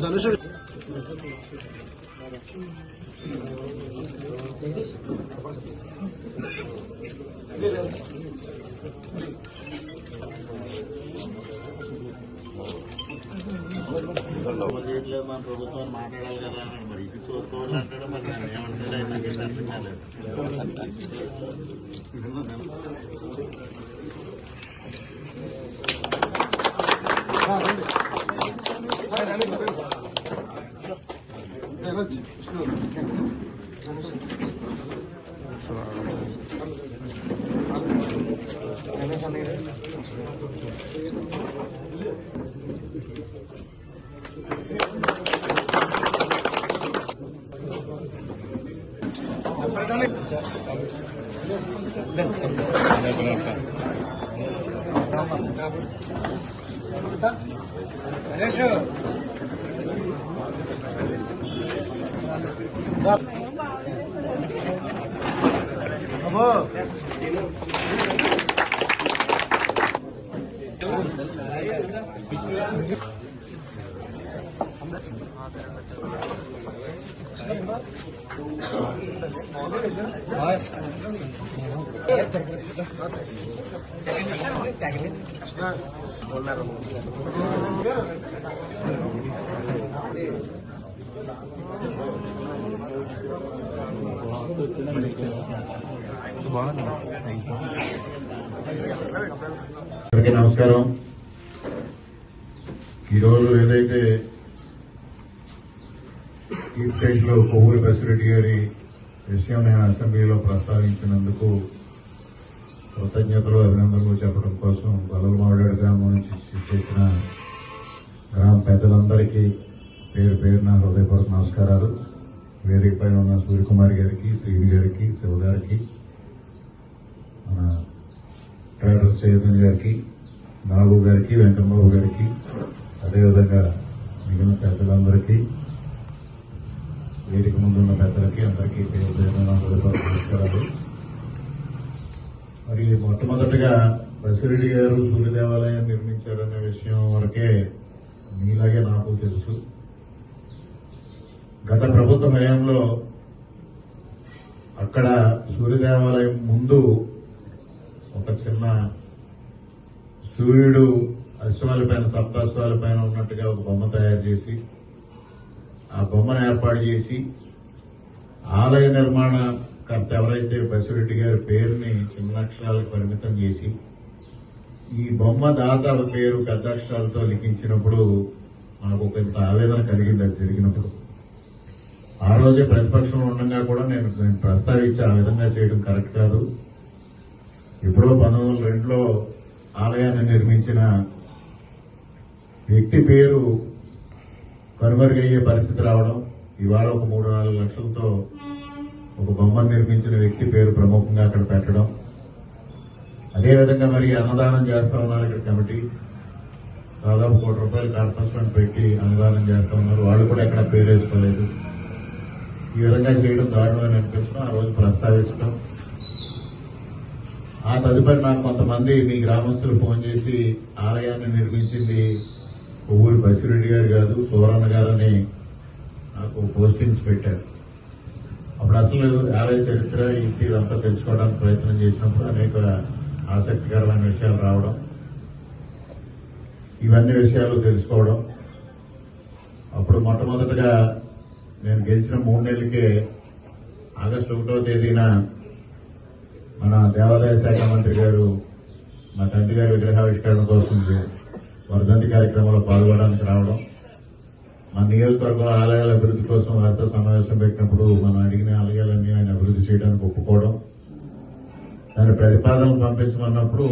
ధనుష చేయట్లేదు మన ప్రభుత్వం మాట్లాడాలి కదా అని మరి ఇది చూసుకోవాలి అంటాడు మరి నేను ఏమంటాడు ఆయన నాకేం అర్థం కాలేదు రా, రండి. ఏ, రండి. గణేష్ రా. బాబు అందరికీ నమస్కారం. ఈరోజు ఏదైతే చీఫ్ స్టేట్లో కొవ్వూరి బసిరెడ్డి గారి విషయం నేను అసెంబ్లీలో ప్రస్తావించినందుకు కృతజ్ఞతలు అభినందనలు చెప్పడం కోసం గొల్లమాడేడు గ్రామం నుంచి చేసిన గ్రామ పెద్దలందరికీ పేరు పేరు నా హృదయపూర్వక నమస్కారాలు. వేదిక పైన ఉన్న సూర్యకుమార్ గారికి శ్రీని గారికి శివ గారికి మన ట్రైడర్ చైతన్య గారికి నాగు గారికి వెంకటబాబు గారికి అదేవిధంగా మిగిలిన పెద్దలందరికీ వేదిక ముందున్న పెద్దలకి అందరికీ పేరు పేరున నా హృదయపూర్వక నమస్కారాలు. మరి మొట్టమొదటిగా బసిరెడ్డి గారు సూర్య దేవాలయం నిర్మించారనే విషయం వరకే మీలాగే నాకు తెలుసు. గత ప్రభుత్వ హయాంలో అక్కడ సూర్య దేవాలయం ముందు ఒక చిన్న సూర్యుడు అశ్వాల పైన సప్తాశ్వాల పైన ఉన్నట్టుగా ఒక బొమ్మ తయారు చేసి ఆ బొమ్మను ఏర్పాటు చేసి ఆలయ నిర్మాణ కర్త ఎవరైతే బసిరెడ్డి గారి పేరుని చిన్నక్షరాలకు పరిమితం చేసి ఈ బొమ్మ దాత పేరు పెద్ద అక్షరాలతో లిఖించినప్పుడు మనకు కొంత ఆవేదన కలిగింది అది జరిగినప్పుడు. ఆ రోజే ప్రతిపక్షంలో ఉండగా కూడా నేను నేను ప్రస్తావించి ఆ విధంగా చేయడం కరెక్ట్ కాదు. ఎప్పుడో పంతొమ్మిది వందల రెండులో ఆలయాన్ని నిర్మించిన వ్యక్తి పేరు కనుమరుగయ్యే పరిస్థితి రావడం ఇవాళ ఒక మూడు నాలుగు లక్షలతో ఒక బొమ్మను నిర్మించిన వ్యక్తి పేరు ప్రముఖంగా అక్కడ పెట్టడం. అదేవిధంగా మరి అన్నదానం చేస్తా ఉన్నారు ఇక్కడ కమిటీ. దాదాపు కోటి రూపాయలు కార్పస్ ఫండ్ పెట్టి అన్నదానం చేస్తా ఉన్నారు. వాళ్ళు కూడా ఎక్కడ పేరు వేసుకోలేదు ఈ విధంగా చేయడం దారుణమని అనిపించడం ఆ రోజు ప్రస్తావించడం ఆ తదుపరి నాకు కొంతమంది మీ గ్రామస్తులు ఫోన్ చేసి ఆలయాన్ని నిర్మించింది ఊరి బసిరెడ్డి గారు కాదు సూరన్న గారని నాకు పోస్టింగ్స్ పెట్టారు. అప్పుడు అసలు ఆలయ చరిత్ర ఇంటి ఇదంతా తెలుసుకోవడానికి ప్రయత్నం చేసినప్పుడు అనేక ఆసక్తికరమైన విషయాలు రావడం ఇవన్నీ విషయాలు తెలుసుకోవడం. అప్పుడు మొట్టమొదటగా నేను గెలిచిన మూడు నెలలకే ఆగస్టు ఒకటో తేదీన మన దేవాదాయ శాఖ మంత్రి గారు మా తండ్రి గారి విగ్రహావిష్కరణ కోసం వర్ధంతి కార్యక్రమంలో పాల్గొనడానికి రావడం. ఆ నియోజకవర్గంలో ఆలయాల అభివృద్ధి కోసం వారితో సమావేశం పెట్టినప్పుడు మనం అడిగిన ఆలయాలన్నీ ఆయన అభివృద్ధి చేయడానికి ఒప్పుకోవడం దాని ప్రతిపాదనలు పంపించమన్నప్పుడు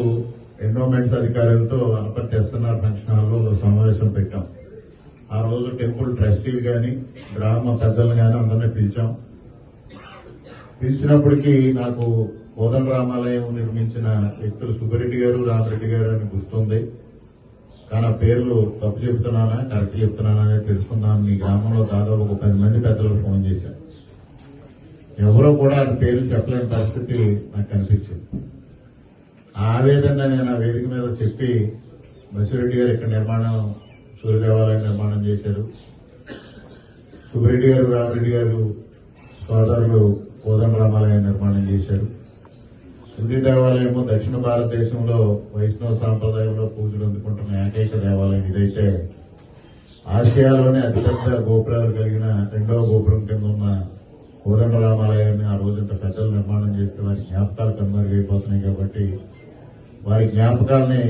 ఎండోమెంట్స్ అధికారులతో అనపర్తి ఎస్ఎన్ఆర్ ఫంక్షన్ హాల్లో సమావేశం పెట్టాం. ఆ రోజు టెంపుల్ ట్రస్టీలు కానీ గ్రామ పెద్దలు కానీ అందరినీ పిలిచాం. పిలిచినప్పటికీ నాకు కోదల రామాలయం నిర్మించిన వ్యక్తులు సుబ్బిరెడ్డి గారు రామరెడ్డి గారు అని గుర్తుంది. కానీ ఆ పేర్లు తప్పు చెప్తున్నానా కరెక్ట్ చెప్తున్నానా అనేది తెలుసుకుందాం. మీ గ్రామంలో దాదాపు ఒక పది మంది పెద్దలకు ఫోన్ చేశాను ఎవరో కూడా ఆ పేర్లు చెప్పలేని పరిస్థితి నాకు కనిపించింది. ఆ ఆవేదన నేను ఆ వేదిక మీద చెప్పి బసిరెడ్డి గారు ఇక్కడ నిర్మాణం సూర్య దేవాలయం నిర్మాణం చేశారు. సుబ్బరెడ్డి గారు రామరెడ్డి గారు సోదరులు కోదండ రామాలయం నిర్మాణం చేశారు. సూర్య దేవాలయము దక్షిణ భారతదేశంలో వైష్ణవ సాంప్రదాయంలో పూజలు అందుకుంటున్న ఏకైక దేవాలయం ఇదైతే ఆసియాలోనే అతిపెద్ద గోపురాలు కలిగిన రెండవ గోపురం కింద ఉన్న కోదండరామాలయాన్ని ఆ రోజు ఇంత పెద్దలు నిర్మాణం చేస్తే వారి జ్ఞాపకాలు కనుమరుగైపోతున్నాయి కాబట్టి వారి జ్ఞాపకాలని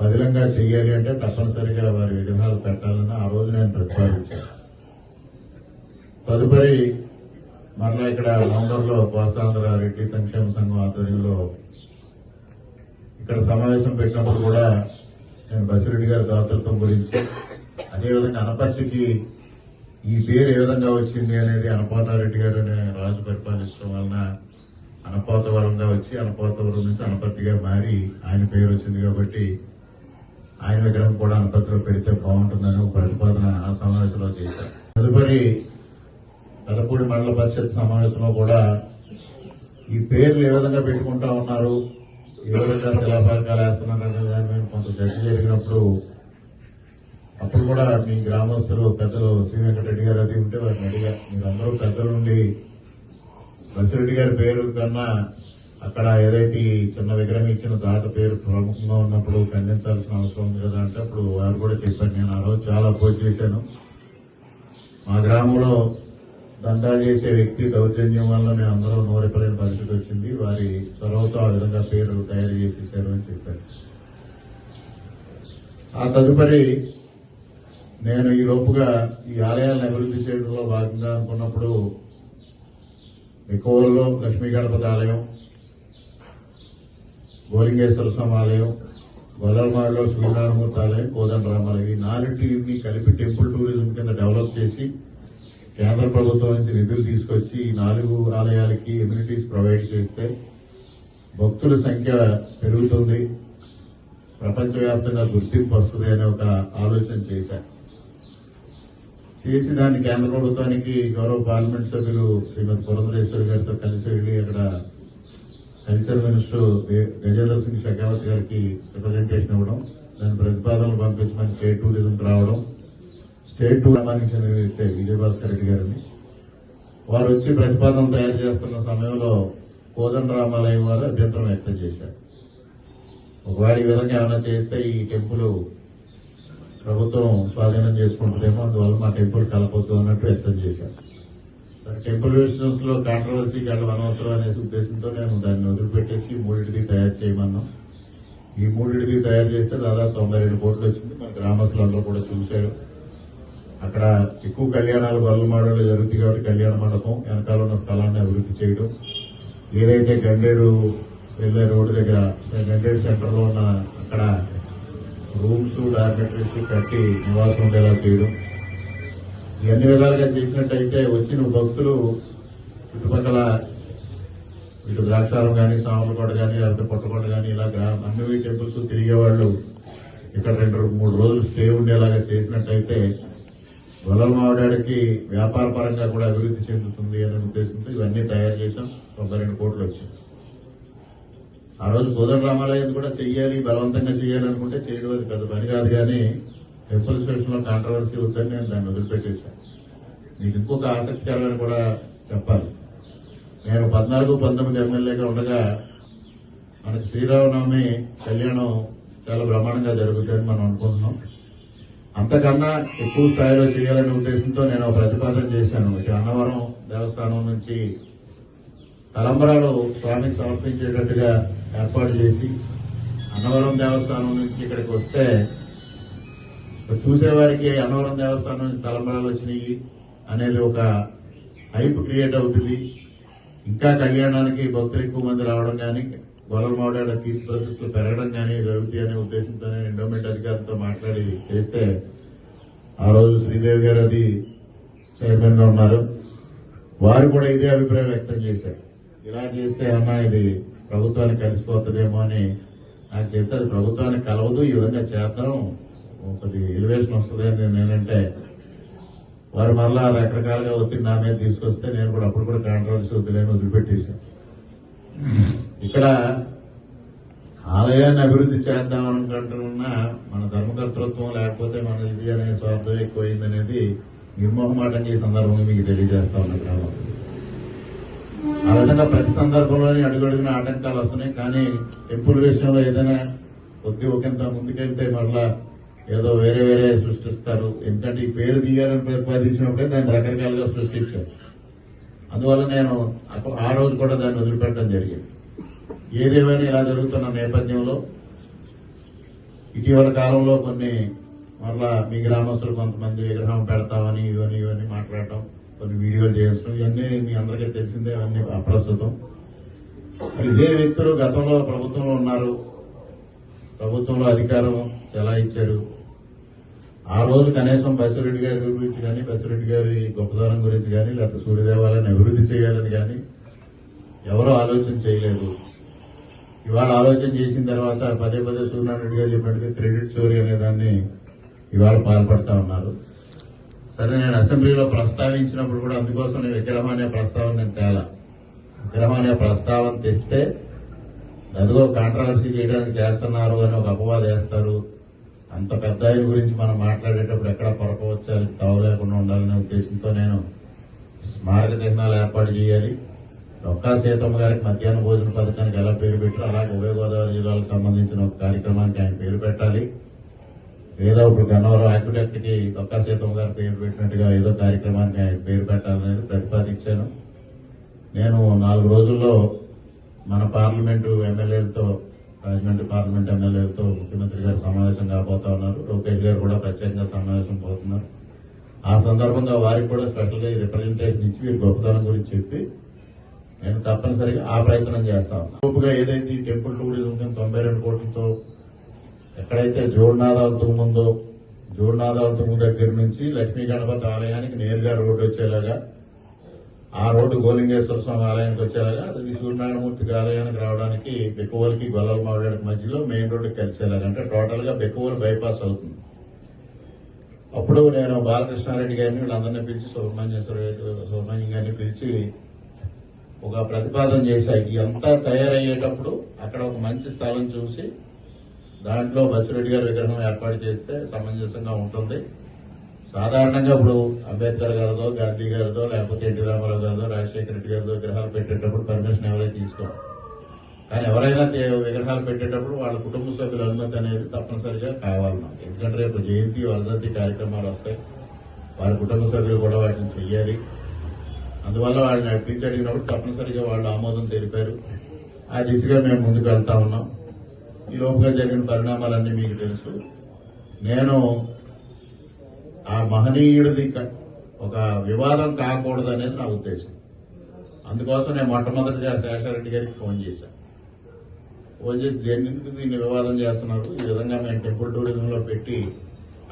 పదిలంగా చేయాలి అంటే తప్పనిసరిగా వారి విగ్రహాలు పెట్టాలని ఆ రోజు నేను ప్రతిపాదించాను. తదుపరి మరలా ఇక్కడ నవంబర్లో కోసాంధ్ర రెడ్డి సంక్షేమ సంఘం ఆధ్వర్యంలో ఇక్కడ సమావేశం పెట్టినప్పుడు కూడా నేను బసిరెడ్డి గారి దాతృత్వం గురించి అదేవిధంగా అనపర్తికి ఈ పేరు ఏ విధంగా వచ్చింది అనేది అనపాతారెడ్డి గారు రాజు పరిపాలించడం వలన అనపాతవరంగా వచ్చి అనపాతవరం నుంచి అనపర్తిగా మారి ఆయన పేరు వచ్చింది కాబట్టి ఆయన విగ్రహం కూడా అనపర్తిలో పెడితే బాగుంటుందని ఒక ప్రతిపాదన ఆ సమావేశంలో చేశారు. తదుపరి పెదపూడి మండల పరిషత్ సమావేశంలో కూడా ఈ పేర్లు ఏ విధంగా పెట్టుకుంటా ఉన్నారు ఏ విధంగా శిలాఫలకాలు వేస్తున్నారు అనే దాని మీద కొంత చర్చ జరిగినప్పుడు అప్పుడు కూడా మీ గ్రామస్తులు పెద్దలు శ్రీ వెంకటరెడ్డి గారు అది ఉంటే వారిని అడిగా. మీరందరూ పెద్దలు నుండి బసిరెడ్డి గారి పేరు కన్నా అక్కడ ఏదైతే చిన్న విగ్రహం ఇచ్చిన దాత పేరు ప్రముఖంగా ఉన్నప్పుడు ఖండించాల్సిన అవసరం ఉంది కదా అంటే అప్పుడు వారు కూడా చెప్పారు. నేను ఆ రోజు చాలా అపోజ్ చేశాను. మా గ్రామంలో దండాలు చేసే వ్యక్తి దౌర్జన్యం వల్ల మేము అందరూ నోరెప్పలేని పరిస్థితి వచ్చింది. వారి చొరవతో ఆ విధంగా పేరు తయారు చేసేసారు అని చెప్పారు. ఆ తదుపరి నేను ఈ లోపుగా ఈ ఆలయాలను అభివృద్ధి చేయడంలో భాగంగా అనుకున్నప్పుడు ఎక్కువలో లక్ష్మీ గణపతి ఆలయం గోలింగేశ్వర స్వామి ఆలయం గొల్లమాడిలో శ్రీనారాయణమూర్తి ఆలయం కోదండ రామాలయం ఈ నాలుగింటిని కలిపి టెంపుల్ టూరిజం కింద డెవలప్ చేసి కేంద్ర ప్రభుత్వం నుంచి నిధులు తీసుకొచ్చి ఈ నాలుగు ఆలయాలకి ఎమ్యూనిటీస్ ప్రొవైడ్ చేస్తే భక్తుల సంఖ్య పెరుగుతుంది. ప్రపంచవ్యాప్తంగా గుర్తింపు వస్తుంది అనే ఒక ఆలోచన చేశారు. చేసి దాన్ని కేంద్ర ప్రభుత్వానికి గౌరవ పార్లమెంట్ సభ్యులు శ్రీమతి పురంధరేశ్వరి గారితో కలిసి వెళ్ళి అక్కడ కల్చర్ మినిస్టర్ గజేంద్ర సింగ్ షెకావత్ గారికి రిప్రజెంటేషన్ ఇవ్వడం దాని ప్రతిపాదనలు పంపించమని స్టేట్ టూరిజంకి రావడం స్టేట్ టూరిజానికి చెందిన వ్యక్తి విజయభాస్కర్ రెడ్డి గారిని. వారు వచ్చి ప్రతిపాదన తయారు చేస్తున్న సమయంలో కోదండ రామాలయం వారు అభ్యంతరం వ్యక్తం చేశారు. ఒకవేళ ఈ విధంగా ఏమైనా చేస్తే ఈ టెంపుల్ ప్రభుత్వం స్వాధీనం చేసుకుంటుందేమో అందువల్ల మా టెంపుల్ కలపొద్దు అన్నట్టు వ్యక్తం చేశారు. టెంపుల్ విషయంస్లో కాంట్రవర్సీకి వెళ్ళడం అనవసరం అనే ఉద్దేశంతో నేను దాన్ని వదిలిపెట్టేసి మూడింటిది తయారు చేయమన్నాం. ఈ మూడింటిది తయారు చేస్తే దాదాపు తొంభై రెండు కోట్లు వచ్చింది. మన గ్రామస్తులందరూ కూడా చూశారు. అక్కడ ఎక్కువ కళ్యాణాలు గొల్లమాడలో జరుగుతాయి కాబట్టి కళ్యాణ మండపం వెనకాల ఉన్న స్థలాన్ని అభివృద్ధి చేయడం. ఏదైతే గండేడు వెళ్ళే రోడ్డు దగ్గర గండేడు సెంటర్లో ఉన్న అక్కడ రూమ్స్ డార్మెటరీస్ కట్టి నివాసం ఉండేలా చేయడం. ఇవన్నీ విధాలుగా చేసినట్టయితే వచ్చిన భక్తులు చుట్టుపక్కల ఇటు ద్రాక్షారం కానీ సామలకోట కానీ లేకపోతే పొట్టకోట కానీ ఇలా గ్రా- అన్ని టెంపుల్స్ తిరిగే వాళ్ళు ఇక్కడ రెండు మూడు రోజులు స్టే ఉండేలాగా చేసినట్టయితే గొల్లమావిడాడికి వ్యాపార పరంగా కూడా అభివృద్ధి చెందుతుంది అనే ఉద్దేశంతో ఇవన్నీ తయారు చేశాం. తొంభై రెండు కోట్లు వచ్చింది. ఆ రోజు కోదండ రామాలయం కూడా చెయ్యాలి బలవంతంగా చేయాలనుకుంటే చేయడం అది పెద్ద పని కాదు కానీ టెంపుల్ స్టేషన్లో కాంట్రవర్సీ వద్దని నేను దాన్ని వదిలిపెట్టేశాను. మీకు ఇంకొక ఆసక్తికరమైన కూడా చెప్పాలి. నేను పద్నాలుగు పంతొమ్మిది ఎమ్మెల్యేగా ఉండగా మనకి శ్రీరామనవమి కళ్యాణం చాలా బ్రహ్మాండంగా జరుగుతుందని మనం అనుకుంటున్నాం. అంతకన్నా ఎక్కువ స్థాయిలో చేయాలనే ఉద్దేశంతో నేను ఒక ప్రతిపాదన చేశాను. ఇటు అన్నవరం దేవస్థానం నుంచి తలంబరాలు స్వామికి సమర్పించేటట్టుగా ఏర్పాటు చేసి అన్నవరం దేవస్థానం నుంచి ఇక్కడికి వస్తే చూసేవారికి అన్నవరం దేవస్థానం నుంచి తలంబరాలు వచ్చినాయి అనేది ఒక హైప్ క్రియేట్ అవుతుంది. ఇంకా కళ్యాణానికి భక్తులు ఎక్కువ మంది రావడం కానీ గొల్లల మావిడ కీర్తి ప్రతిష్టలు పెరగడం కానీ జరుగుతాయి అనే ఉద్దేశంతో ఎండోమెంట్ అధికారులతో మాట్లాడి చేస్తే ఆ రోజు శ్రీదేవి గారు అది చైర్మన్గా ఉన్నారు. వారు కూడా ఇదే అభిప్రాయం వ్యక్తం చేశారు. ఇలా చేస్తే అన్నా ఇది ప్రభుత్వానికి కలిసిపోతుందేమో అని నాకు చెప్తే అది ప్రభుత్వానికి కలవదు ఈ విధంగా చేద్దాం. ఒకటి ఎలివేషన్ వస్తుంది అని నేనంటే వారు మరలా రకరకాలుగా ఒత్తిడి నా మీద తీసుకొస్తే నేను కూడా అప్పుడు కూడా కాంట్రవర్సీ వద్దులేని వదిలిపెట్టేశాను. ఇక్కడ ఆలయాన్ని అభివృద్ధి చేద్దాం అనుకుంటున్న మన ధర్మకర్తృత్వం లేకపోతే మన ఇది అనే స్వార్థం ఎక్కువైంది అనేది నిర్మోహమాటంగా ఈ సందర్భంగా మీకు తెలియజేస్తా ఉన్న గ్రామం. ఆ విధంగా ప్రతి సందర్భంలోనే అడుగడుగున ఆటంకాలు వస్తున్నాయి. కానీ టెంపుల్ విషయంలో ఏదైనా కొద్ది ఒకంత ముందుకెళ్తే మళ్ళా ఏదో వేరే వేరే సృష్టిస్తారు. ఎందుకంటే ఈ పేరు తీయాలని ప్రతిపాదించినప్పుడే దాన్ని రకరకాలుగా సృష్టించారు. అందువల్ల నేను ఆ రోజు కూడా దాన్ని వదిలిపెట్టడం జరిగింది. ఏదేమైనా ఇలా జరుగుతున్న నేపథ్యంలో ఇటీవల కాలంలో కొన్ని మరలా మీ గ్రామస్తులు కొంతమంది విగ్రహం పెడతామని ఇవన్నీ ఇవన్నీ మాట్లాడటం కొన్ని వీడియోలు చేస్తాం ఇవన్నీ మీ అందరికీ తెలిసిందే అవన్నీ అప్రస్తుతం. మరి ఇదే వ్యక్తులు గతంలో ప్రభుత్వంలో ఉన్నారు. ప్రభుత్వంలో అధికారం ఎలా ఇచ్చారు? ఆ రోజు కనీసం బసిరెడ్డి గారి గురించి కానీ బసిరెడ్డి గారి గొప్పదనం గురించి కానీ లేకపోతే సూర్యదేవాలయాన్ని అభివృద్ధి చేయాలని కానీ ఎవరూ ఆలోచన చేయలేదు. ఇవాళ ఆలోచన చేసిన తర్వాత పదే పదే సూర్యనారాయణ గారు చెప్పినట్టుగా క్రెడిట్ చోరీ అనే దాన్ని ఇవాళ పాల్పడతా ఉన్నారు. సరే నేను అసెంబ్లీలో ప్రస్తావించినప్పుడు కూడా అందుకోసం నేను విగ్రహం అనే ప్రస్తావన నేను తేలా. విగ్రహం అనే ప్రస్తావన తెస్తే అదిగో కాంట్రవర్సీ చేయడానికి చేస్తున్నారు అని ఒక అపవాదం వేస్తారు. అంత పెద్ద ఆయన గురించి మనం మాట్లాడేటప్పుడు ఎక్కడ పొరపవచ్చాలి తావు లేకుండా ఉండాలనే ఉద్దేశంతో నేను స్మారక చిహ్నాలు ఏర్పాటు చేయాలి. డొక్కా సీతమ్మ గారికి మధ్యాహ్న భోజన పథకానికి ఎలా పేరు పెట్టారు అలాగే ఉభయ గోదావరి జిల్లాలకు సంబంధించిన ఒక కార్యక్రమానికి ఆయన పేరు పెట్టాలి. లేదా ఇప్పుడు గన్నవరం ఆక్విడక్ట్కి డొక్కా సీతమ్మ గారు పేరు పెట్టినట్టుగా ఏదో కార్యక్రమానికి ఆయన పేరు పెట్టాలనేది ప్రతిపాదించాను నేను నాలుగు రోజుల్లో మన పార్లమెంటు ఎమ్మెల్యేలతో రాజమండ్రి పార్లమెంట్ ఎమ్మెల్యేలతో ముఖ్యమంత్రి గారు సమావేశం కాబోతా ఉన్నారు. లోకేష్ గారు కూడా ప్రత్యేకంగా సమావేశం పోతున్నారు. ఆ సందర్భంగా వారికి కూడా స్పెషల్గా రిప్రజెంటేషన్ ఇచ్చి వీరి గొప్పతనం గురించి చెప్పి నేను తప్పనిసరిగా ఆ ప్రయత్నం చేస్తా ఉన్నా. ఏదైతే ఈ టెంపుల్ టూరిజం కింద తొంభై రెండు కోట్లతో ఎక్కడైతే జోడ్నాథాలతో తుమ్ముందో జోడ్నాథాల తుమ్ము దగ్గర నుంచి లక్ష్మీ గణపతి ఆలయానికి నేరుగా రోడ్డు వచ్చేలాగా ఆ రోడ్డు గోలింగేశ్వర స్వామి ఆలయానికి వచ్చేలాగా అది సూర్యనారాయణమూర్తికి ఆలయానికి రావడానికి బెక్కువలకి గొల్లల మావిడానికి మధ్యలో మెయిన్ రోడ్డు కలిసేలాగా అంటే టోటల్గా బెక్కువలు బైపాస్ అవుతుంది. అప్పుడు నేను బాలకృష్ణారెడ్డి గారిని వీళ్ళందరినీ పిలిచి సుబ్రహ్మణ్యేశ్వర సుబ్రహ్మణ్యం గారిని పిలిచి ఒక ప్రతిపాదన చేశాయి. ఇదంతా తయారయ్యేటప్పుడు అక్కడ ఒక మంచి స్థలం చూసి దాంట్లో బసిరెడ్డి గారి విగ్రహం ఏర్పాటు చేస్తే సమంజసంగా ఉంటుంది. సాధారణంగా ఇప్పుడు అంబేద్కర్ గారిదో గాంధీ గారిదో లేకపోతే ఎన్టీ రామారావు గారిదో రాజశేఖర రెడ్డి గారిదో విగ్రహాలు పెట్టేటప్పుడు పర్మిషన్ ఎవరైనా తీసుకోరు. కానీ ఎవరైనా విగ్రహాలు పెట్టేటప్పుడు వాళ్ళ కుటుంబ సభ్యుల అనుమతి అనేది తప్పనిసరిగా కావాలి ఎందుకంటే రేపు జయంతి వర్ధంతి కార్యక్రమాలు వస్తాయి. వారి కుటుంబ సభ్యులు కూడా వాటిని చెయ్యాలి. అందువల్ల వాళ్ళని అడిగి అడిగినప్పుడు తప్పనిసరిగా వాళ్ళు ఆమోదం తెలిపారు. ఆ దిశగా మేము ముందుకు వెళ్తా ఉన్నాం. ఈ లోపుగా జరిగిన పరిణామాలన్నీ మీకు తెలుసు. నేను ఆ మహనీయుడిది ఒక వివాదం కాకూడదు అనేది నా ఉద్దేశం. అందుకోసం నేను మొట్టమొదటిగా శేషారెడ్డి గారికి ఫోన్ చేశాను ఫోన్ చేసి దేని ఎందుకు దీన్ని వివాదం చేస్తున్నారు? ఈ విధంగా మేము టెంపుల్ టూరిజంలో పెట్టి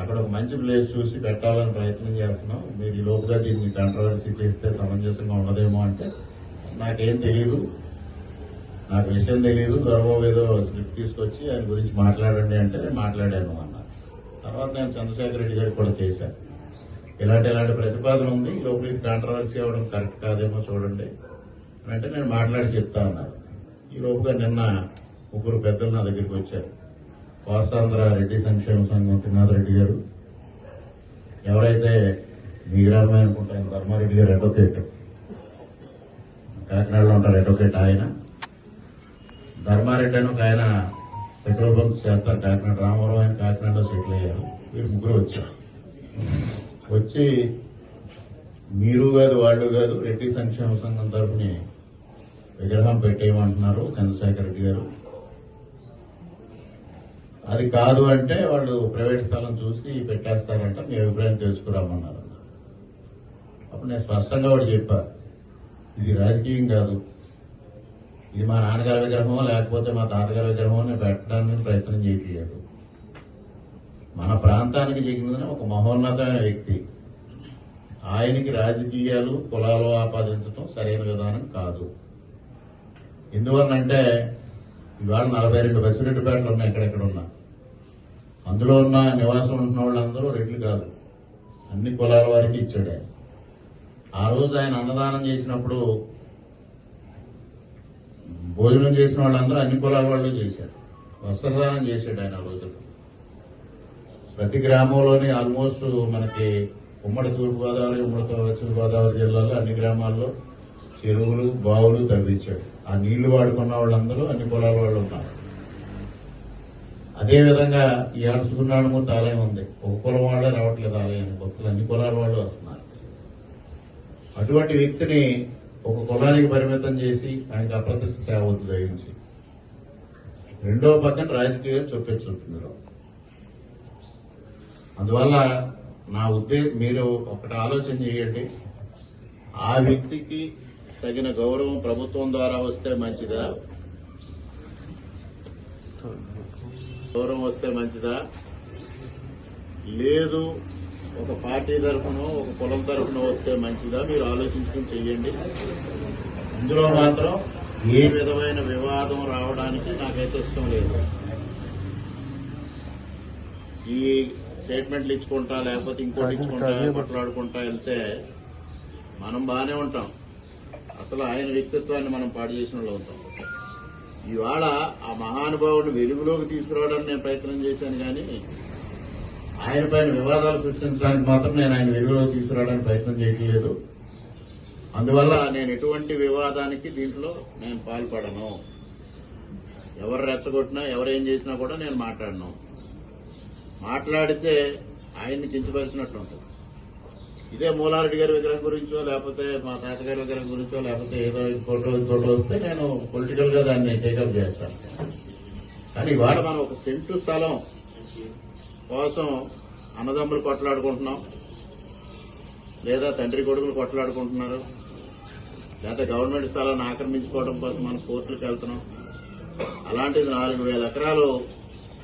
అక్కడ ఒక మంచి ప్లేస్ చూసి పెట్టాలని ప్రయత్నం చేస్తున్నాం. మీరు ఈ లోపుగా దీన్ని కంట్రవర్సీ చేస్తే సమంజసంగా ఉండదేమో అంటే నాకేం తెలియదు నాకు విషయం తెలియదు దొరబాబు ఏదో స్లిప్ తీసుకొచ్చి ఆయన గురించి మాట్లాడండి అంటే నేను మాట్లాడాను అన్నారు తర్వాత నేను చంద్రశేఖర్ రెడ్డి గారికి కూడా చేశాను. ఇలాంటి ఇలాంటి ప్రతిపాదన ఉంది. ఈ లోపల ఇది కాంట్రవర్సీ అవ్వడం కరెక్ట్ కాదేమో చూడండి అంటే నేను మాట్లాడి చెప్తా అన్నారు. ఈ లోపుగా నిన్న ముగ్గురు పెద్దలు నా దగ్గరికి వచ్చారు. కోస్తాంధ్ర రెడ్డి సంక్షేమ సంఘం త్రినాథ్ రెడ్డి గారు. ఎవరైతే మీ గ్రామమే అనుకుంటారు ధర్మారెడ్డి గారు అడ్వకేట్ కాకినాడలో ఉంటారు అడ్వకేట్ ఆయన. ధర్మారెడ్డి అని ఒక ఆయన పెట్రోల్ బంక్స్ చేస్తారు కాకినాడ. రామవరం ఆయన కాకినాడలో సెటిల్ అయ్యారు. వీరు ముగ్గురు వచ్చారు. వచ్చి మీరు కాదు వాళ్ళు కాదు రెడ్డి సంక్షేమ సంఘం తరఫుని విగ్రహం పెట్టేయమంటున్నారు చంద్రశేఖర్ రెడ్డి గారు. అది కాదు అంటే వాళ్ళు ప్రైవేట్ స్థలం చూసి పెట్టేస్తారంట మీ అభిప్రాయం తెలుసుకురామన్నారు. అప్పుడు నేను స్పష్టంగా కూడా చెప్పా ఇది రాజకీయం కాదు. ఇది మా నాన్నగారి విగ్రహమో లేకపోతే మా తాతగారి విగ్రహమో నేను పెట్టడానికి ప్రయత్నం చేయట్లేదు. మన ప్రాంతానికి జరిగిందని ఒక మహోన్నతమైన వ్యక్తి. ఆయనకి రాజకీయాలు కులాలు ఆపాదించడం సరైన విధానం కాదు. ఎందువలనంటే ఇవాళ నలభై రెండు బసిరెడ్డిపేటలు ఉన్నాయి ఎక్కడెక్కడ ఉన్నా. అందులో ఉన్న నివాసం ఉంటున్న వాళ్ళందరూ రెడ్లు కాదు. అన్ని కులాల వారికి ఇచ్చాడు ఆయన. ఆ రోజు ఆయన అన్నదానం చేసినప్పుడు భోజనం చేసిన వాళ్ళందరూ అన్ని కులాల వాళ్ళు చేశారు. వస్త్రదానం చేశాడు ఆయన ఆ రోజుల్లో ప్రతి గ్రామంలోని ఆల్మోస్ట్ మనకి ఉమ్మడి తూర్పుగోదావరి ఉమ్మడి పశ్చిమ గోదావరి జిల్లాలో అన్ని గ్రామాల్లో చెరువులు బావులు తవ్వించాడు. ఆ నీళ్ళు వాడుకున్న వాళ్ళందరూ అన్ని కులాల వాళ్ళు ఉన్నారు. అదే విధంగా ఈ కూడా ఆలయం ఉంది. ఒక కులం వాళ్ళే రావట్లేదు ఆలయానికి భక్తులు అన్ని కులాల వాళ్ళు వస్తున్నారు. అటువంటి వ్యక్తిని ఒక కులానికి పరిమితం చేసి ఆయనకు అప్రతిష్ట తేవద్దు దయించి రెండో పక్కన రాజకీయం చొప్పించుంటుంది అందువల్ల నా ఉద్దేశం మీరు ఒకటి ఆలోచన చేయండి. ఆ వ్యక్తికి తగిన గౌరవం ప్రభుత్వం ద్వారా వస్తే మంచిదా? గౌరవం వస్తే మంచిదా? లేదు. ఒక పార్టీ తరఫున ఒక కులం తరఫున వస్తే మంచిదా? మీరు ఆలోచించుకుని చెయ్యండి. ఇందులో మాత్రం ఏ విధమైన వివాదం రావడానికి నాకైతే ఇష్టం లేదు. ఈ స్టేట్మెంట్లు ఇచ్చుకుంటా లేకపోతే ఇంకోటి ఇచ్చుకుంటా కొట్లాడుకుంటా వెళ్తే మనం బాగానే ఉంటాం. అసలు ఆయన వ్యక్తిత్వాన్ని మనం పాడు చేసిన వాళ్ళు అవుతాం. ఇవాళ ఆ మహానుభావుడిని వెలుగులోకి తీసుకురావడానికి నేను ప్రయత్నం చేశాను కానీ ఆయన పైన వివాదాలు సృష్టించడానికి మాత్రం నేను ఆయన వెలుగులోకి తీసుకురావడానికి ప్రయత్నం చేయట్లేదు. అందువల్ల నేను ఎటువంటి వివాదానికి దీంట్లో నేను పాల్పడను. ఎవరు రెచ్చగొట్టినా ఎవరేం చేసినా కూడా నేను మాట్లాడను. మాట్లాడితే ఆయన్ని కించపరిచినట్టు ఉంటుంది. ఇదే మూలారెడ్డి గారి విగ్రహం గురించో లేకపోతే మా తాతగారి విగ్రహం గురించో లేకపోతే ఏదో ఫోటో ఫోటో వస్తే నేను పొలిటికల్గా దాన్ని టేకప్ చేస్తాను. కానీ ఇవాళ మనం ఒక సెంటు స్థలం కోసం అన్నదమ్ములు కొట్లాడుకుంటున్నాం. లేదా తండ్రి కొడుకులు కొట్లాడుకుంటున్నారు. లేదా గవర్నమెంట్ స్థలాన్ని ఆక్రమించుకోవడం కోసం మనం కోర్టులకు వెళ్తున్నాం. అలాంటిది నాలుగు వేల ఎకరాలు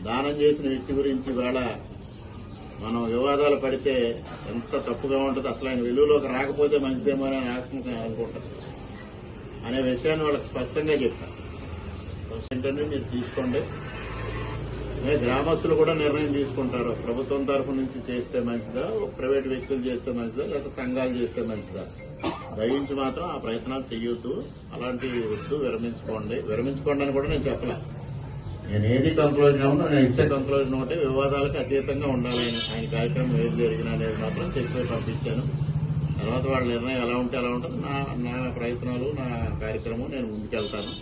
దానం చేసిన వ్యక్తి గురించి కూడా మనం వివాదాలు పడితే ఎంత తప్పుగా ఉంటుంది అసలు ఆయన వెలుగులోకి రాకపోతే మంచిదేమో అని ఆత్మక అనుకుంటారు. అనే విషయాన్ని వాళ్ళకి స్పష్టంగా చెప్తాను ఏంటంటే మీరు తీసుకోండి. ఏ గ్రామస్తులు కూడా నిర్ణయం తీసుకుంటారు. ప్రభుత్వం తరఫు నుంచి చేస్తే మంచిదా? ప్రైవేట్ వ్యక్తులు చేస్తే మంచిదా? లేకపోతే సంఘాలు చేస్తే మంచిదా? దయించి మాత్రం ఆ ప్రయత్నాలు చేయొద్దు అలాంటివి వద్దు. విరమించుకోండి. విరమించుకోండి అని కూడా నేను చెప్పలే. నేను ఏది కంక్లూజన్ అవునో నేను ఇచ్చే కంక్లూజన్ ఒకటి వివాదాలకు అతీతంగా ఉండాలి ఆయన కార్యక్రమం ఏది జరిగినా అనేది మాత్రం చెప్పి పంపించాను. తర్వాత వాళ్ళ నిర్ణయం ఎలా ఉంటే ఎలా ఉంటుంది. నా నా ప్రయత్నాలు నా కార్యక్రమం నేను ముందుకెళ్తాను.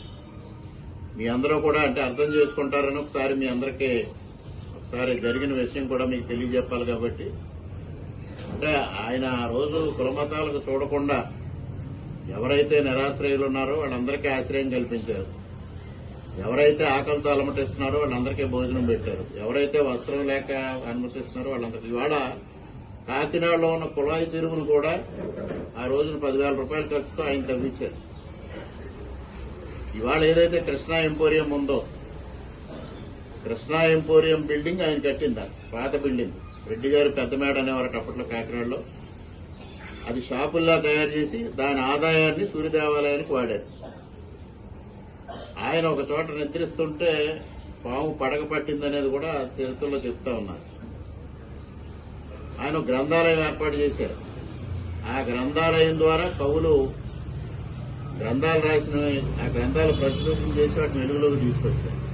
మీ అందరూ కూడా అంటే అర్థం చేసుకుంటారని ఒకసారి మీ అందరికీ ఒకసారి జరిగిన విషయం కూడా మీకు తెలియజెప్పాలి కాబట్టి. అంటే ఆయన ఆ రోజు కులమతాలకు చూడకుండా ఎవరైతే నిరాశ్రయులు ఉన్నారో వాళ్ళందరికీ ఆశ్రయం కల్పించారు. ఎవరైతే ఆకలితో అలమటిస్తున్నారో వాళ్ళందరికీ భోజనం పెట్టారు. ఎవరైతే వస్త్రం లేక అనుమతిస్తున్నారో వాళ్ళందరికీ ఇవాళ కాకినాడలో ఉన్న కుళాయి చెరువును కూడా ఆ రోజున పదివేల రూపాయల ఖర్చుతో ఆయన తగ్గించారు ఇవాళ ఏదైతే కృష్ణా ఎంపోరియం ఉందో కృష్ణా ఎంపోరియం బిల్డింగ్ ఆయన కట్టింది? పాత బిల్డింగ్. రెడ్డి గారు పెద్ద మేడ అనేవారు అప్పట్లో కాకినాడలో. అది షాపుల్లా తయారు చేసి దాని ఆదాయాన్ని సూర్యదేవాలయానికి వాడారు. ఆయన ఒక చోట నిద్రిస్తుంటే పాము పడగ పట్టిందనేది కూడా చరిత్రలో చెప్తా ఉన్నారు. ఆయన గ్రంథాలయం ఏర్పాటు చేశారు. ఆ గ్రంథాలయం ద్వారా కవులు గ్రంథాలు రాసిన ఆ గ్రంథాలు ప్రచురం చేసి వాటిని వెలుగులోకి తీసుకొచ్చారు.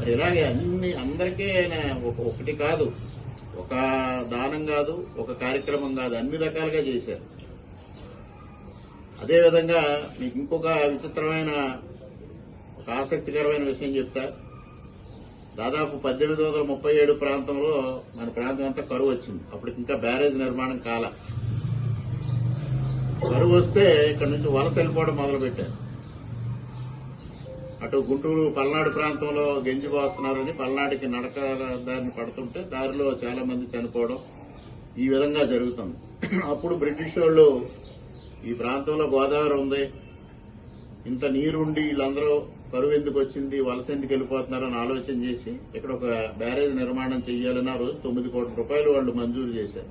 మరి ఇలాగే అన్ని అందరికీ ఆయన ఒక- ఒకటి కాదు ఒక దానం కాదు ఒక కార్యక్రమం కాదు అన్ని రకాలుగా చేశారు. అదేవిధంగా మీకు ఇంకొక విచిత్రమైన ఒక ఆసక్తికరమైన విషయం చెప్తా. దాదాపు పద్దెనిమిది వందల ముప్పై ఏడు ప్రాంతంలో మన ప్రాంతం అంతా కరువు వచ్చింది. అప్పటికి ఇంకా బ్యారేజ్ నిర్మాణం కాల. కరువు వస్తే ఇక్కడ నుంచి వలస వెళ్ళిపోవడం మొదలుపెట్టారు. అటు గుంటూరు పల్నాడు ప్రాంతంలో గెంజి పోస్తున్నారని పల్నాడుకి నడక దారిని పడుతుంటే దారిలో చాలా మంది చనిపోవడం ఈ విధంగా జరుగుతుంది. అప్పుడు బ్రిటిష్ వాళ్ళు ఈ ప్రాంతంలో గోదావరి ఉంది. ఇంత నీరుండి వీళ్ళందరూ కరువు ఎందుకు వచ్చింది వలస ఎందుకు వెళ్ళిపోతున్నారు అని ఆలోచన చేసి ఇక్కడ ఒక బ్యారేజ్ నిర్మాణం చేయాలని ఆ రోజు తొమ్మిది కోట్ల రూపాయలు వాళ్ళు మంజూరు చేశారు.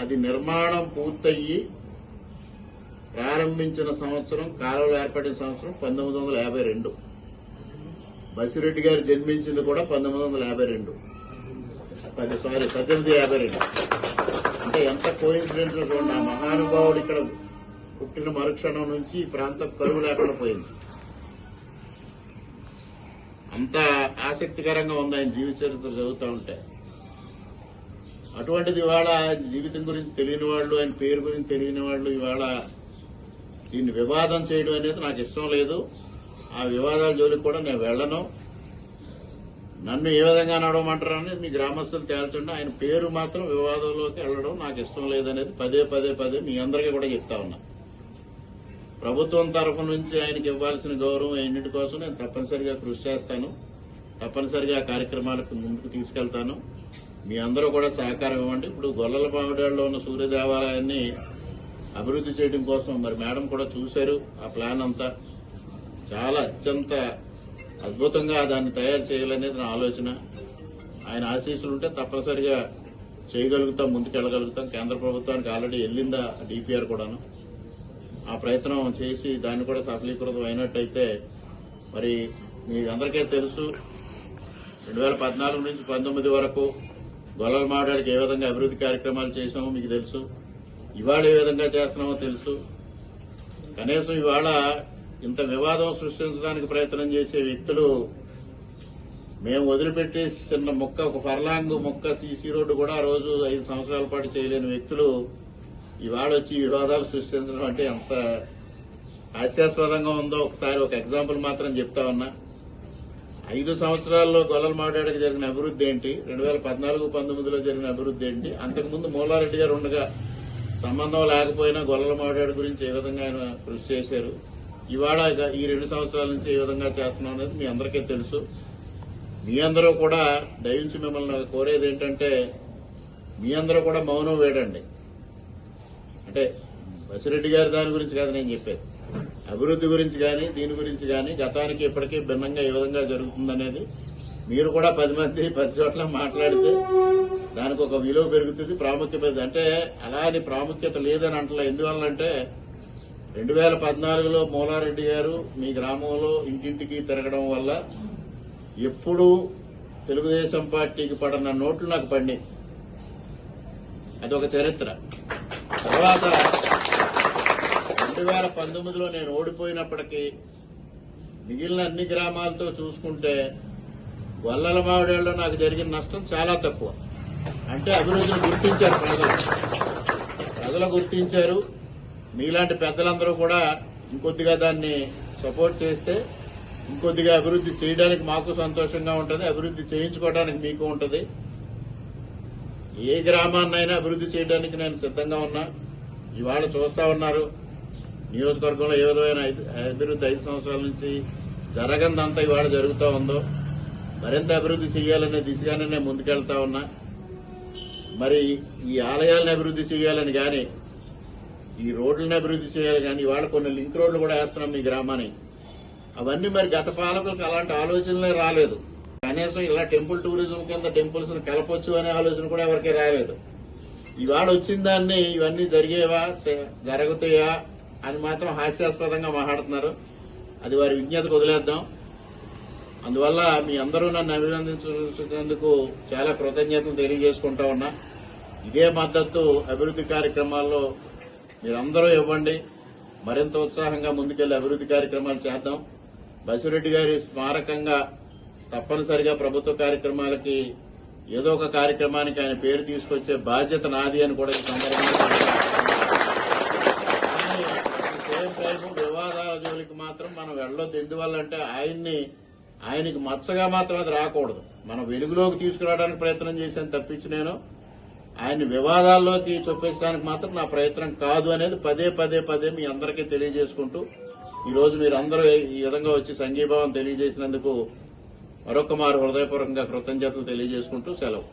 అది నిర్మాణం పూర్తయ్యి ప్రారంభించిన సంవత్సరం కాలువలు ఏర్పడిన సంవత్సరం పంతొమ్మిది వందల యాభై రెండు. బసిరెడ్డి గారు జన్మించింది కూడా పంతొమ్మిది వందల యాభై రెండు. సారీ పద్దెనిమిది యాభై రెండు. ఎంత కోయిన్సిడెన్స్ చూడండి ఆ మహానుభావుడు ఇక్కడ పుట్టిన మరుక్షణం నుంచి ఈ ప్రాంతం కరువు లేకుండా పోయింది. అంత ఆసక్తికరంగా ఉంది ఆయన జీవిత చరిత్ర చదువుతూ ఉంటే. అటువంటిది ఇవాళ జీవితం గురించి తెలియని వాళ్ళు ఆయన పేరు గురించి తెలియని వాళ్ళు ఇవాళ దీన్ని వివాదం చేయడం అనేది నాకు ఇష్టం లేదు. ఆ వివాదాల జోలికి కూడా నేను వెళ్ళను. నన్ను ఏ విధంగా నడవమంటారు అనేది మీ గ్రామస్తులు తేల్చండి. ఆయన పేరు మాత్రం వివాదంలోకి వెళ్ళడం నాకు ఇష్టం లేదనేది పదే పదే పదే మీ అందరికీ కూడా చెప్తా ఉన్నా. ప్రభుత్వం తరఫు నుంచి ఆయనకి ఇవ్వాల్సిన గౌరవం ఎన్నిటి కోసం నేను తప్పనిసరిగా కృషి చేస్తాను. తప్పనిసరిగా కార్యక్రమాలకు ముందుకు తీసుకెళ్తాను. మీ అందరూ కూడా సహకారం ఇవ్వండి. ఇప్పుడు గొల్లల పామిడాడులో ఉన్న సూర్య దేవాలయాన్ని అభివృద్ధి చేయడం కోసం మరి మేడం కూడా చూశారు ఆ ప్లాన్ అంతా. చాలా అత్యంత అద్భుతంగా దాన్ని తయారు చేయాలనేది నా ఆలోచన. ఆయన ఆశీస్సులు ఉంటే తప్పనిసరిగా చేయగలుగుతాం ముందుకెళ్ళగలుగుతాం. కేంద్ర ప్రభుత్వానికి ఆల్రెడీ వెళ్ళిందా డిపిఆర్ కూడాను. ఆ ప్రయత్నం చేసి దాన్ని కూడా సఫలీకృతం అయినట్టయితే మరి మీ అందరికీ తెలుసు రెండు వేల పద్నాలుగు నుంచి పంతొమ్మిది వరకు గొల్లల మాట్లాడికి ఏ విధంగా అభివృద్ధి కార్యక్రమాలు చేసామో మీకు తెలుసు. ఇవాళ ఏ విధంగా చేస్తున్నామో తెలుసు. కనీసం ఇవాళ ఇంత వివాదం సృష్టించడానికి ప్రయత్నం చేసే వ్యక్తులు మేము వదిలిపెట్టేసి చిన్న మొక్క ఒక ఫర్లాంగ్ మొక్క సీసీ రోడ్డు కూడా ఆ రోజు ఐదు సంవత్సరాల పాటు చేయలేని వ్యక్తులు ఇవాళ వచ్చి వివాదాలు సృష్టించడం అంటే ఎంత హాస్యాస్పదంగా ఉందో ఒకసారి ఒక ఎగ్జాంపుల్ మాత్రం చెప్తా ఉన్నా. ఐదు సంవత్సరాల్లో గొల్లల మాట్లాడక జరిగిన అభివృద్ధి ఏంటి? రెండు వేల పద్నాలుగు పంతొమ్మిదిలో జరిగిన అభివృద్ధి ఏంటి? అంతకుముందు మూలారెడ్డి గారు ఉండగా సంబంధం లేకపోయినా గొల్లల మాట్లాడు గురించి ఏ విధంగా ఆయన కృషి చేశారు? ఇవాళ ఇక ఈ రెండు సంవత్సరాల నుంచి ఏ విధంగా చేస్తున్నాం అనేది మీ అందరికీ తెలుసు. మీ అందరూ కూడా దయించి మిమ్మల్ని కోరేది ఏంటంటే మీ అందరూ కూడా మౌనం వేడండి. అంటే బసిరెడ్డి గారి దాని గురించి కాదు నేను చెప్పేది. అభివృద్ధి గురించి కానీ దీని గురించి కానీ గతానికి ఇప్పటికీ భిన్నంగా ఏ విధంగా జరుగుతుందనేది మీరు కూడా పది మంది పది చోట్ల మాట్లాడితే దానికి ఒక విలువ పెరుగుతుంది ప్రాముఖ్యత అంటే అలా అని ప్రాముఖ్యత లేదని అంటలే. ఎందువల్లంటే రెండు వేల పద్నాలుగులో మూలారెడ్డి గారు మీ గ్రామంలో ఇంటింటికి తిరగడం వల్ల ఎప్పుడూ తెలుగుదేశం పార్టీకి పడిన నోట్లు నాకు పడినాయి అదొక చరిత్ర. తర్వాత రెండు వేల పంతొమ్మిదిలో నేను ఓడిపోయినప్పటికీ మిగిలిన అన్ని గ్రామాలతో చూసుకుంటే గొల్లల మామిడిలో నాకు జరిగిన నష్టం చాలా తక్కువ. అంటే అభివృద్ధిని గుర్తించారు ప్రజలు. ప్రజలు గుర్తించారు. మీలాంటి పెద్దలందరూ కూడా ఇంకొద్దిగా దాన్ని సపోర్ట్ చేస్తే ఇంకొద్దిగా అభివృద్ధి చేయడానికి మాకు సంతోషంగా ఉంటుంది అభివృద్ధి చేయించుకోవడానికి మీకు ఉంటుంది. ఏ గ్రామాన్నైనా అభివృద్ధి చేయడానికి నేను సిద్ధంగా ఉన్నా. ఇవాళ చూస్తా ఉన్నారు నియోజకవర్గంలో ఏ విధమైన అభివృద్ధి ఐదు సంవత్సరాల నుంచి జరగందంతా ఇవాళ జరుగుతూ ఉందో మరింత అభివృద్ధి చేయాలనే దిశగానే నేను ముందుకెళ్తా ఉన్నా. మరి ఈ ఆలయాలను అభివృద్ధి చేయాలని కానీ ఈ రోడ్లను అభివృద్ధి చేయాలి కానీ ఇవాళ కొన్ని లింక్ రోడ్లు కూడా వేస్తున్నాం మీ గ్రామానికి అవన్నీ మరి గత పాలకులకు అలాంటి ఆలోచనలే రాలేదు. కనీసం ఇలా టెంపుల్ టూరిజం కింద టెంపుల్స్ కలపొచ్చు అనే ఆలోచన కూడా ఎవరికి రాలేదు. ఇవాళ వచ్చిన దాన్ని ఇవన్నీ జరిగేవా జరుగుతాయా అని మాత్రం హాస్యాస్పదంగా మాట్లాడుతున్నారు. అది వారి విజ్ఞతకు వదిలేద్దాం. అందువల్ల మీ అందరూ నన్ను అభినందించినందుకు చాలా కృతజ్ఞతలు తెలియజేసుకుంటా ఉన్నా. ఇదే మద్దతు అభివృద్ధి కార్యక్రమాల్లో మీరందరూ ఇవ్వండి. మరింత ఉత్సాహంగా ముందుకెళ్ళి అభివృద్ధి కార్యక్రమాలు చేద్దాం. బసిరెడ్డి గారి స్మారకంగా తప్పనిసరిగా ప్రభుత్వ కార్యక్రమాలకి ఏదో ఒక కార్యక్రమానికి ఆయన పేరు తీసుకొచ్చే బాధ్యత నాది అని కూడా ఈ సందర్భంగా వివాదాల జోలికి మాత్రం మనం వెళ్ళొద్దు. ఎందువల్లంటే ఆయన్ని ఆయనకి మచ్చగా మాత్రం అది రాకూడదు. మనం వెలుగులోకి తీసుకురావడానికి ప్రయత్నం చేశాను తప్పించి నేను. ఆయన్ని వివాదాల్లోకి చొప్పించడానికి మాత్రం నా ప్రయత్నం కాదు అనేది పదే పదే పదే మీ అందరికీ తెలియజేసుకుంటూ ఈ రోజు మీరు అందరూ ఈ విధంగా వచ్చి సంఘీభావం తెలియజేసినందుకు మరొక మారు హృదయపూర్వకంగా కృతజ్ఞతలు తెలియజేసుకుంటూ సెలవు.